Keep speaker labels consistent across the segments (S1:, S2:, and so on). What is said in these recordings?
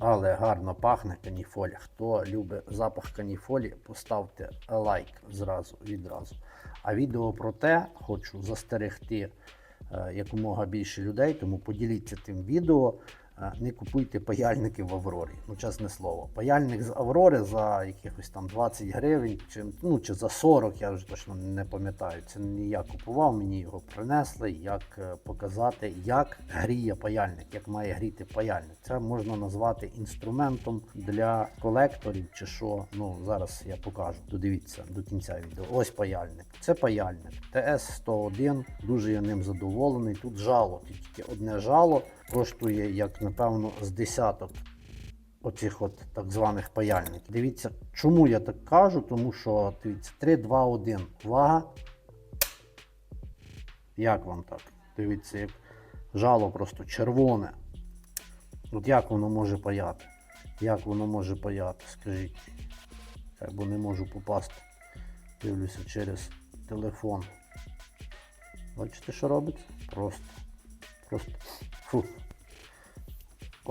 S1: але гарно пахне каніфолі. Хто любить запах каніфолі, поставте лайк зразу відразу. А відео про те хочу застерегти е, якомога більше людей, тому поділіться тим відео. Е, Не купуйте паяльники в Аврорі. Ну, чесне слово. Паяльник з Аврори за якихось там 20 гривень, чи, ну, чи за 40, я вже точно не пам'ятаю. Це не я купував, мені його принесли, як е, показати, як гріє паяльник, як має гріти паяльник. Це можна назвати інструментом для колекторів чи що. Ну, зараз я покажу. Додивіться до кінця відео. Ось паяльник. Це паяльник. ТС-101. Дуже я ним задоволений. Тут жало, тільки одне жало коштує, як напевно, з десяток оцих от так званих паяльників. Дивіться, чому я так кажу, тому що дивіться, 3, 2, 1. Увага. Як вам так? Дивіться, як жало просто червоне. От як воно може паяти? Як воно може паяти? Скажіть. Бо не можу попасти. Дивлюся через телефон. Бачите, що робиться? Просто. Просто. Фу.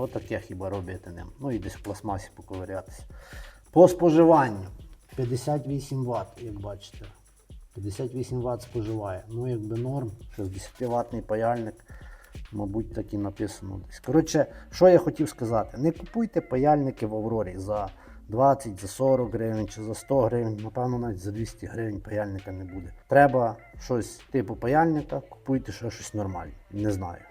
S1: Отаке хіба робити ним. Ну і десь в пластмасі поковирятися. По споживанню 58 Вт, як бачите. 58 Вт споживає. Ну, якби норм. 60 ватний паяльник. Мабуть, так і написано десь. Коротше, що я хотів сказати: не купуйте паяльники в Аврорі за 20, за 40 гривень чи за 100 гривень. Напевно, навіть за 200 гривень паяльника не буде. Треба щось типу паяльника, купуйте ще щось нормальне. Не знаю.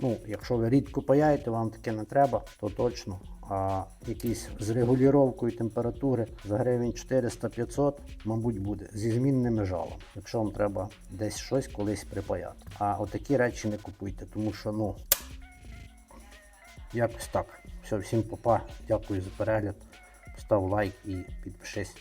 S1: Ну, якщо ви рідко паяєте, вам таке не треба, то точно. А якийсь з регулювання температури за гривень 400-500, мабуть, буде зі змінними жалами, якщо вам треба десь щось колись припаяти. А отакі речі не купуйте, тому що ну якось так. Все, всім попа. Дякую за перегляд. Став лайк і підпишись.